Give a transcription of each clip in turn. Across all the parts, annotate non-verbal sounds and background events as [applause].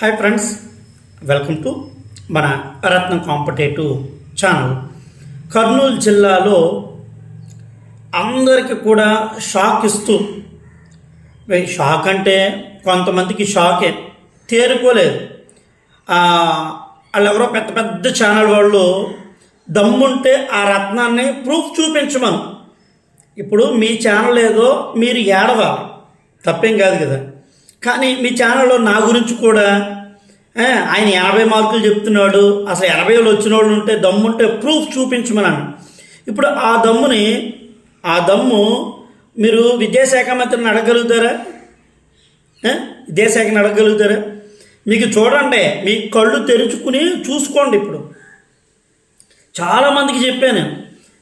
Hi friends welcome to మన రత్నం competitive channel Kurnool జిల్లాలో అందరికీ కూడా షాక్ ఇస్తూ షాక్ అంటే కొంతమందికి షాకే తేరుకోలేదు. వాళ్ళు ఎవరో పెద్ద పెద్ద ఛానల్ వాళ్ళు దమ్ముంటే ఆ రత్నాన్ని ప్రూఫ్ చూపించమను. ఇప్పుడు మీ ఛానల్ ఏదో మీరు ఏడవాలి. తప్పేం కాదు కదా. కానీ మీ ఛానల్లో నా గురించి కూడా ఆయన ఎనభై మార్కులు చెప్తున్నాడు అసలు ఎనభైలు వచ్చిన వాళ్ళు ఉంటే దమ్ముంటే ప్రూఫ్ చూపించమన్నాను. ఇప్పుడు ఆ దమ్ముని ఆ దమ్ము మీరు విద్యాశాఖ మంత్రిని అడగలుగుతారా విద్యాశాఖని అడగలుగుతారా మీకు చూడండి మీ కళ్ళు తెరుచుకుని చూసుకోండి ఇప్పుడు. చాలామందికి చెప్పాను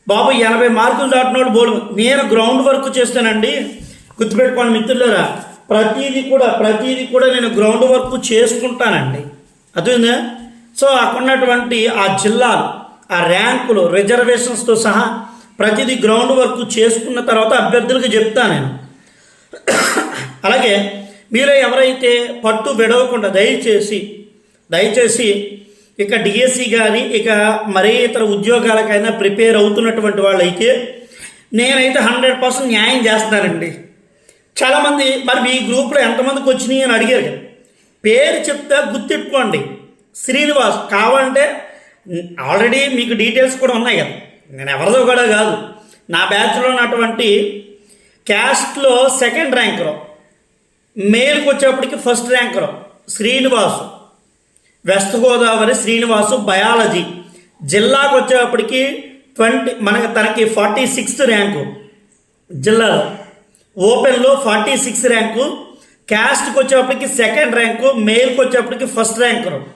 బాబు ఎనభై మార్కులు దాటినోడు బోలు నేను గ్రౌండ్ వర్క్ చేస్తానండి. గుర్తుపెట్టుకోండి మిత్రులరా. ప్రతిదీ కూడా ప్రతిదీ కూడా నేను గ్రౌండ్ వర్క్ చేసుకుంటానండి. అర్థమైందా? సో అక్కడ ఉన్నటువంటి ఆ జిల్లాలు ఆ ర్యాంకులు రిజర్వేషన్స్తో సహా ప్రతిదీ గ్రౌండ్ వర్క్ చేసుకున్న తర్వాత అభ్యర్థులకు చెప్తాను నేను. అలాగే మీరు ఎవరైతే పట్టు విడవకుండా దయచేసి దయచేసి ఇక డిఎస్సి కానీ ఇక మరే ఇతర ఉద్యోగాలకైనా ప్రిపేర్ అవుతున్నటువంటి వాళ్ళైతే నేనైతే హండ్రెడ్ పర్సెంట్ న్యాయం చేస్తానండి చాలామంది మరి మీ గ్రూప్లో ఎంతమందికి వచ్చినాయి అని అడిగారు కదా. పేరు చెప్తే గుర్తెట్టుకోండి శ్రీనివాస్ కావాలంటే ఆల్రెడీ మీకు డీటెయిల్స్ కూడా ఉన్నాయి కదా. నేను ఎవరిదో కూడా కాదు. నా బ్యాచ్లో ఉన్నటువంటి క్యాస్ట్లో సెకండ్ ర్యాంకరు. మేల్కి వచ్చేప్పటికి first ranker Srinivasu. West Godavari Srinivasu biology. జిల్లాకు వచ్చేప్పటికి ట్వంటీ మనకి తనకి ఫార్టీ సిక్స్త్ ర్యాంకు. జిల్లాలో. ఓపెన్లో ఫార్టీ సిక్స్ ర్యాంకు క్యాస్ట్కి వచ్చేప్పటికి సెకండ్ ర్యాంకు మేల్కి వచ్చేప్పటికి ఫస్ట్ ర్యాంకరు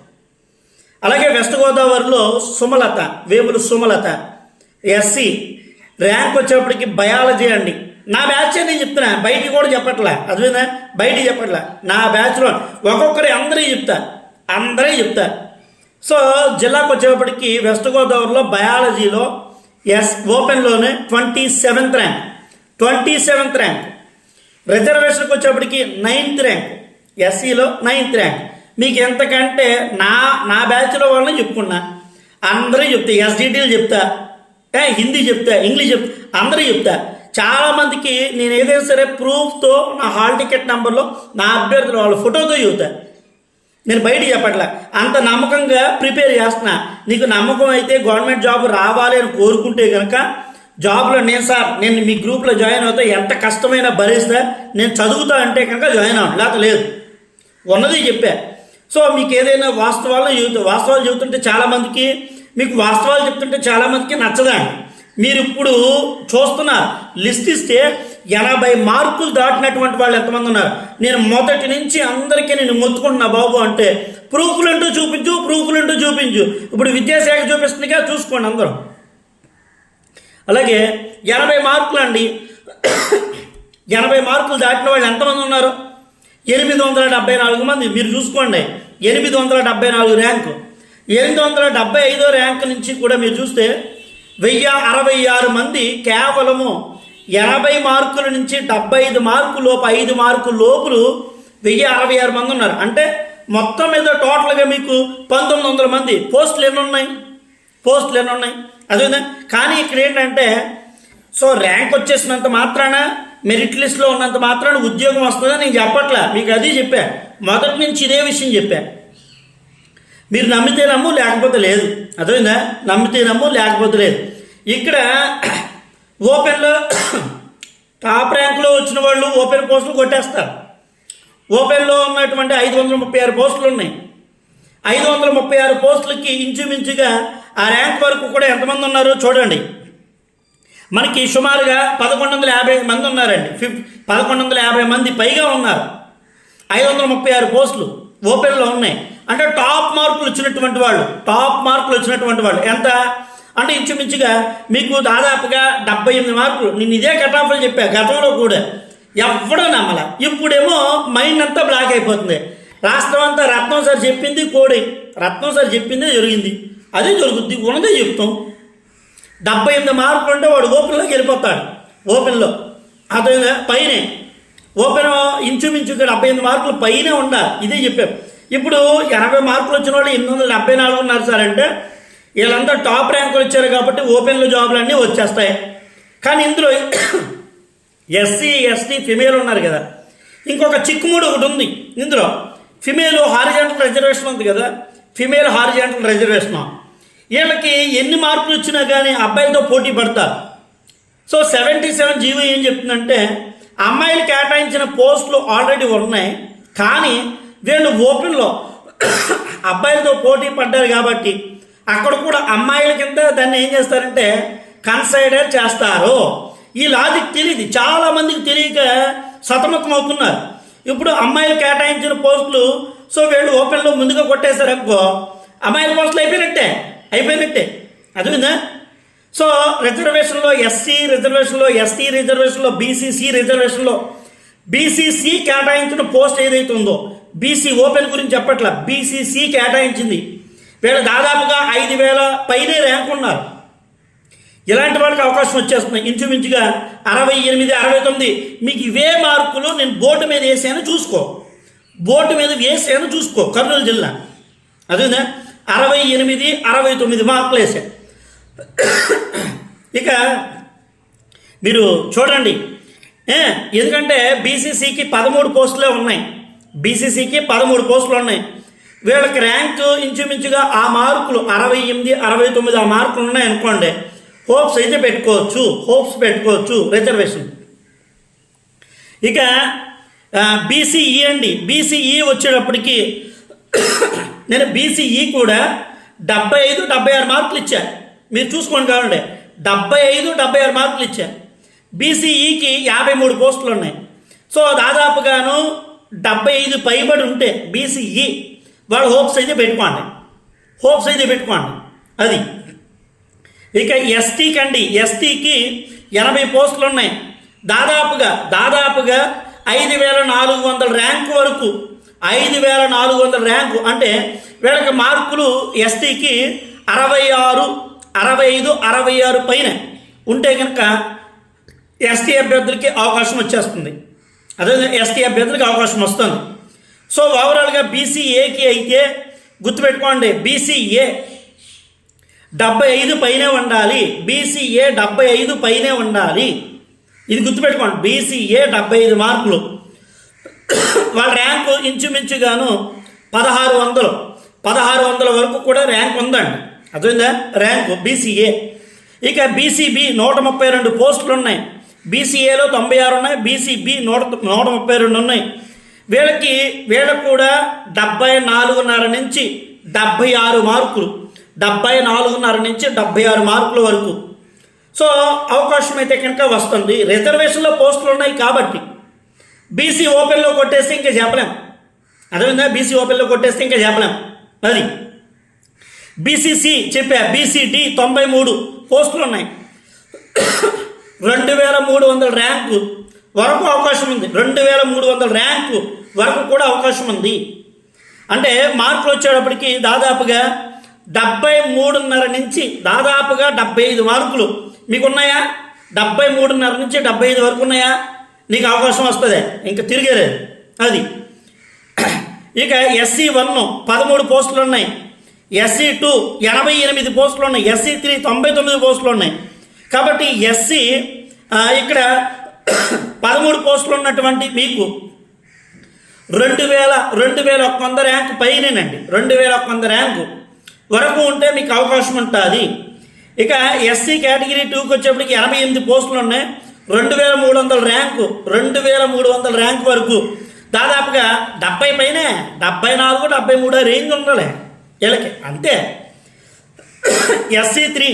అలాగే వెస్ట్ గోదావరిలో సుమలత వేములు సుమలత ఎస్సీ ర్యాంక్ వచ్చేప్పటికి బయాలజీ అండి. నా బ్యాచ్ నేను చెప్తున్నా బయటికి కూడా చెప్పట్లే. అదేనా బయటికి చెప్పట్లే. నా బ్యాచ్లో ఒక్కొక్కరి అందరికీ చెప్తా. అందరికీ చెప్తా. సో జిల్లాకు వచ్చేప్పటికి వెస్ట్ గోదావరిలో బయాలజీలో ఎస్ ఓపెన్లోనే twenty seventh rank. Twenty seventh rank. రిజర్వేషన్కి వచ్చేప్పటికి నైన్త్ ర్యాంక్ ఎస్సీలో నైన్త్ ర్యాంక్. మీకు ఎంతకంటే నా నా బ్యాచ్లో వాళ్ళని చెప్పుకున్నా అందరూ చెప్తా ఎస్డిటీలు చెప్తా ఏ హిందీ చెప్తా ఇంగ్లీష్ చెప్తా అందరూ చెప్తా. చాలామందికి నేను ఏదైనా సరే ప్రూఫ్తో నా హాల్ టికెట్ నెంబర్లో నా అభ్యర్థులు వాళ్ళ ఫోటోతో చెబుతా. నేను బయట చెప్పట్లే. అంత నమ్మకంగా ప్రిపేర్ చేస్తున్నా. నీకు నమ్మకం అయితే గవర్నమెంట్ జాబ్ రావాలి అని కోరుకుంటే కనుక జాబ్లో నేను సార్ నేను మీ గ్రూప్లో జాయిన్ అవుతా ఎంత కష్టమైనా భరిస్తా నేను చదువుతా అంటే కనుక జాయిన్ అవ్వండి లేకపోతే లేదు. ఉన్నది చెప్పా. సో మీకు ఏదైనా వాస్తవాలు చెబుతా వాస్తవాలు చెబుతుంటే చాలామందికి మీకు వాస్తవాలు చెప్తుంటే చాలామందికి నచ్చదండి. మీరు ఇప్పుడు చూస్తున్నారు లిస్ట్ ఇస్తే ఎనభై మార్కులు దాటినటువంటి వాళ్ళు ఎంతమంది ఉన్నారు? నేను మొదటి నుంచి అందరికీ నేను మొత్తుకుంటున్నా బాబు అంటే ప్రూఫ్లు అంటూ చూపించు ప్రూఫ్లు అంటూ చూపించు. ఇప్పుడు విద్యాశాఖ చూపిస్తుందిగా చూసుకోండి అందరం. అలాగే ఎనభై మార్కులు అండి. ఎనభై మార్కులు దాటిన వాళ్ళు ఎంతమంది ఉన్నారు? ఎనిమిది వందల డెబ్బై నాలుగు మంది. మీరు చూసుకోండి. ఎనిమిది వందల డెబ్బై నాలుగు ర్యాంకు. ఎనిమిది వందల డెబ్బై ఐదో ర్యాంకు నుంచి కూడా మీరు చూస్తే వెయ్యి అరవై ఆరు మంది కేవలము ఎనభై మార్కుల నుంచి డెబ్బై ఐదు మార్కు లోపు ఐదు మార్కు లోపులు వెయ్యి అరవై ఆరు మంది ఉన్నారు. అంటే మొత్తం మీద టోటల్గా మీకు పంతొమ్మిది వందల మంది పోస్టులు ఎన్ని ఉన్నాయి? పోస్టులు ఎన్ని ఉన్నాయి. అదేవిధంగా కానీ ఇక్కడ ఏంటంటే సో ర్యాంక్ వచ్చేసినంత మాత్రాన మెరిట్ లిస్ట్లో ఉన్నంత మాత్రాన ఉద్యోగం వస్తుందని నేను చెప్పట్లా. మీకు అది చెప్పా. మొదటి నుంచి ఇదే విషయం చెప్పా. మీరు నమ్మితే నమ్ము లేకపోతే లేదు. అర్థమైందా? నమ్మితే నమ్ము లేకపోతే లేదు. ఇక్కడ ఓపెన్లో టాప్ ర్యాంక్లో వచ్చిన వాళ్ళు ఓపెన్ పోస్టులు కొట్టేస్తారు. ఓపెన్లో ఉన్నటువంటి ఐదు వందల ముప్పై ఆరు పోస్టులు ఉన్నాయి. ఐదు వందల ముప్పై ఆరు పోస్టులకి ఇంచుమించుగా ఆ ర్యాంక్ వరకు కూడా ఎంతమంది ఉన్నారో చూడండి. మనకి సుమారుగా పదకొండు వందల యాభై మంది ఉన్నారండి. ఫిఫ్ పదకొండు వందల యాభై మంది పైగా ఉన్నారు. ఐదు వందల ముప్పై ఆరు పోస్టులు ఓపెన్లో ఉన్నాయి. అంటే టాప్ మార్కులు వచ్చినటువంటి వాళ్ళు టాప్ మార్కులు వచ్చినటువంటి వాళ్ళు ఎంత? అంటే ఇంచుమించుగా మీకు దాదాపుగా డెబ్బై ఎనిమిది మార్కులు. నేను ఇదే కట్ ఆఫ్లు చెప్పా గతంలో కూడా. ఎవడో నమ్మల. ఇప్పుడేమో మైండ్ అంతా బ్లాక్ అయిపోతుంది. రాష్ట్రం అంతా రత్నం సార్ చెప్పింది కోడి. రత్నం సార్ చెప్పిందే జరిగింది. అదే జరుగుద్ది ఉన్నదే చెప్తాం. డెబ్బై ఎనిమిది మార్కులు ఉంటే వాడు ఓపెన్లోకి వెళ్ళిపోతాడు. ఓపెన్లో. అతను పైనే. ఓపెన్ ఇంచుమించు డెబ్బై ఎనిమిది మార్కులు పైనే ఉండాలి. ఇదే చెప్పాం. ఇప్పుడు ఎనభై మార్కులు వచ్చిన వాళ్ళు ఎనిమిది వందల డెబ్బై నాలుగు ఉన్నారు సార్ అంటే వీళ్ళంతా టాప్ ర్యాంకులు వచ్చారు కాబట్టి ఓపెన్లో జాబులు అన్నీ వచ్చేస్తాయి. కానీ ఇందులో [coughs] ఎస్సీ ఎస్టీ ఫిమేల్ ఉన్నారు కదా. ఇంకొక చిక్కుముడు ఒకటి ఉంది. ఇందులో ఫిమేల్ హారిజాంటల్ రిజర్వేషన్ ఉంది కదా ఫిమేల్ హారిజాంటల్ రిజర్వేషన్? వీళ్ళకి ఎన్ని మార్కులు వచ్చినా కానీ అబ్బాయిలతో పోటీ పడతారు సో సెవెంటీ సెవెన్ జీవో ఏం చెప్తుందంటే అమ్మాయిలు కేటాయించిన పోస్టులు ఆల్రెడీ ఉన్నాయి కానీ వీళ్ళు ఓపెన్లో అబ్బాయిలతో పోటీ పడ్డారు కాబట్టి అక్కడ కూడా అమ్మాయిల కింద దాన్ని ఏం చేస్తారంటే కన్సైడర్ చేస్తారు. ఈ లాజిక్ తెలియదు చాలామందికి తెలియక సతమతం అవుతున్నారు. ఇప్పుడు అమ్మాయిలు కేటాయించిన పోస్టులు సో వీళ్ళు ఓపెన్లో ముందుగా కొట్టేశారు అనుకో అమ్మాయిల పోస్టులు అయిపోయినట్టే అయిపోయినట్టే. అర్థమైందా? సో రిజర్వేషన్లో ఎస్సీ రిజర్వేషన్లో ఎస్టీ రిజర్వేషన్లో బీసీసీ రిజర్వేషన్లో బీసీసీ కేటాయించిన పోస్ట్ ఏదైతే ఉందో బీసీ ఓపెన్ గురించి చెప్పట్ల బీసీసీ కేటాయించింది. వీళ్ళు దాదాపుగా ఐదు వేల పైనే ర్యాంక్ ఉన్నారు. ఇలాంటి వాళ్ళకి అవకాశం వచ్చేస్తుంది ఇంచుమించుగా అరవై ఎనిమిది అరవై తొమ్మిది. మీకు ఇవే మార్కులు నేను బోర్డు మీద వేసాను చూసుకో. బోర్డు మీద వేసాను చూసుకో. కర్నూలు జిల్లా. అదేనా? అరవై ఎనిమిది అరవై తొమ్మిది మార్కులు వేసాను. ఇక మీరు చూడండి. ఏ, ఎందుకంటే బీసీసీకి పదమూడు పోస్టులే ఉన్నాయి. బీసీసీకి పదమూడు పోస్టులు ఉన్నాయి. వీళ్ళకి ర్యాంకు ఇంచుమించుగా ఆ మార్కులు అరవై ఎనిమిది అరవై తొమ్మిది ఆ మార్కులు ఉన్నాయి అనుకోండి. హోప్స్ అయితే పెట్టుకోవచ్చు హోప్స్ పెట్టుకోవచ్చు రిజర్వేషన్. ఇక బీసీఈ అండి. బీసీఈ వచ్చేటప్పటికి [coughs] నేను బీసీఈ కూడా డెబ్బై ఐదు డెబ్బై ఆరు మార్కులు ఇచ్చా. మీరు చూసుకోండి కావాలండి డెబ్బై ఐదు డెబ్బై ఆరు మార్కులు ఇచ్చా. బీసీఈకి యాభై మూడు పోస్టులు ఉన్నాయి. సో దాదాపుగాను డెబ్బై ఐదు పైబడి ఉంటే బీసీఈ వాళ్ళు హోప్స్ అయితే పెట్టుకోండి. హోప్స్ అయితే పెట్టుకోండి. అది. ఇక ఎస్టీకి అండి ఎస్టీకి ఎనభై పోస్టులు ఉన్నాయి. దాదాపుగా దాదాపుగా ఐదు వేల నాలుగు వందల ర్యాంకు వరకు ఐదు వేల నాలుగు వందల ర్యాంకు అంటే వీళ్ళకి మార్కులు ఎస్టీకి అరవై ఆరు అరవై ఐదు అరవై ఆరు పైన ఉంటే కనుక ఎస్టీ అభ్యర్థులకి అవకాశం వచ్చేస్తుంది. అదే ఎస్టీ అభ్యర్థులకి అవకాశం వస్తుంది. సో ఓవరాల్గా బీసీఏకి అయితే గుర్తుపెట్టుకోండి. బీసీఏ డెబ్బై ఐదు పైనే ఉండాలి. బీసీఏ డెబ్బై ఐదు పైనే ఉండాలి. ఇది గుర్తుపెట్టుకోండి. బీసీఏ డెబ్బై ఐదు మార్కులు. వాళ్ళ ర్యాంకు ఇంచుమించుగాను పదహారు వందలు. పదహారు వందల వరకు కూడా ర్యాంక్ ఉందండి. అర్థమైందా? Rank BCA. ఇక బీసీబీ నూట ముప్పై రెండు పోస్టులు ఉన్నాయి. బీసీఏలో తొంభై ఆరు ఉన్నాయి. బీసీబీ నూట నూట ముప్పై రెండు ఉన్నాయి. వీళ్ళకి వీళ్ళకు కూడా డెబ్బై నాలుగున్నర నుంచి డెబ్బై ఆరు మార్కులు. డెబ్బై నాలుగున్నర నుంచి డెబ్బై ఆరు మార్కుల వరకు. సో అవకాశం అయితే కనుక వస్తుంది. రిజర్వేషన్లో పోస్టులు ఉన్నాయి కాబట్టి. బీసీ ఓపెన్లో కొట్టేస్తే ఇంకా చెప్పలేం. అదేవిధంగా బీసీ ఓపెన్లో కొట్టేస్తే ఇంకా చెప్పలేం. అది. బీసీసీ చెప్పా బీసీడి తొంభై మూడు పోస్టులు ఉన్నాయి. రెండు వేల మూడు వందల ర్యాంకు వరకు అవకాశం ఉంది. రెండు వేల మూడు వందల ర్యాంకు వరకు కూడా అవకాశం ఉంది. అంటే మార్కులు వచ్చేటప్పటికి దాదాపుగా డెబ్బై మూడున్నర నుంచి దాదాపుగా డెబ్బై ఐదు మార్కులు. మీకు ఉన్నాయా డెబ్బై మూడున్నర నుంచి డెబ్బై ఐదు వరకు ఉన్నాయా నీకు అవకాశం వస్తుంది. ఇంకా తిరిగేలేదు అది. ఇక ఎస్సీ వన్ పదమూడు పోస్టులు ఉన్నాయి ఎస్సీ టూ ఎనభై ఎనిమిది పోస్టులు ఉన్నాయి ఎస్సీ త్రీ తొంభై తొమ్మిది పోస్టులు ఉన్నాయి కాబట్టి ఎస్సీ ఇక్కడ పదమూడు పోస్టులు ఉన్నటువంటి మీకు రెండు వేల రెండు వేల ఒక్క వంద ర్యాంకు పైనేనండి. రెండు వేల ఒక్క వంద ర్యాంకు. వరకు ఉంటే మీకు అవకాశం ఉంటుంది. ఇక ఎస్సీ కేటగిరీ టూకి వచ్చేప్పటికి ఎనభై ఎనిమిది పోస్టులు ఉన్నాయి. రెండు వేల మూడు వందల ర్యాంకు రెండు వేల మూడు వందల ర్యాంక్ వరకు. దాదాపుగా డెబ్బై పైనే డెబ్బై నాలుగు డెబ్బై మూడు రేంజ్ ఉండాలి. వీళ్ళకి అంతే. ఎస్సీ త్రీ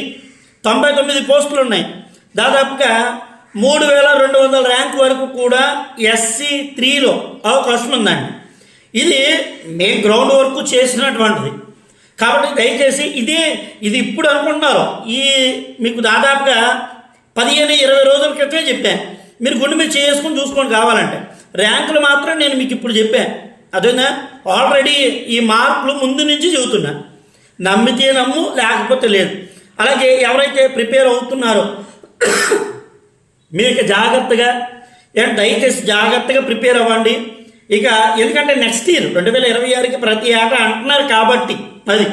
తొంభై తొమ్మిది పోస్టులు ఉన్నాయి. దాదాపుగా మూడు వేల రెండు వందల ర్యాంక్ వరకు కూడా ఎస్సీ త్రీలో అవకాశం ఉందండి. ఇది మేము గ్రౌండ్ వర్క్ చేసినటువంటిది. కాబట్టి దయచేసి ఇదే ఇది ఇప్పుడు అనుకుంటున్నారు. ఈ మీకు దాదాపుగా పదిహేను ఇరవై రోజుల క్రితమే చెప్పాను మీరు గుండె మీద చేసుకుని చూసుకోండి కావాలంటే. ర్యాంకులు మాత్రం నేను మీకు ఇప్పుడు చెప్పాను అదేనా? ఆల్రెడీ ఈ మార్కులు ముందు నుంచి చెబుతున్నా. నమ్మితే నమ్ము లేకపోతే లేదు. అలాగే ఎవరైతే ప్రిపేర్ అవుతున్నారో మీకు జాగ్రత్తగా ఏ దయచేసి జాగ్రత్తగా ప్రిపేర్ అవ్వండి. ఇక ఎందుకంటే నెక్స్ట్ ఇయర్ రెండు వేల ఇరవై ఆరుకి ప్రతి ఏటా అంటున్నారు కాబట్టి అది.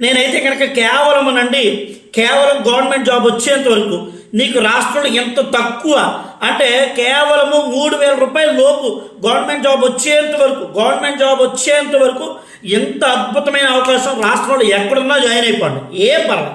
నేనైతే కనుక కేవలం అనండి కేవలం గవర్నమెంట్ జాబ్ వచ్చేంత వరకు నీకు రాష్ట్రంలో ఎంత తక్కువ అంటే కేవలము మూడు వేల రూపాయల లోపు గవర్నమెంట్ జాబ్ వచ్చేంత వరకు గవర్నమెంట్ జాబ్ వచ్చేంత వరకు ఎంత అద్భుతమైన అవకాశం రాష్ట్రంలో ఎక్కడున్నా జాయిన్ అయిపోండి. ఏ పర్వాలేదు.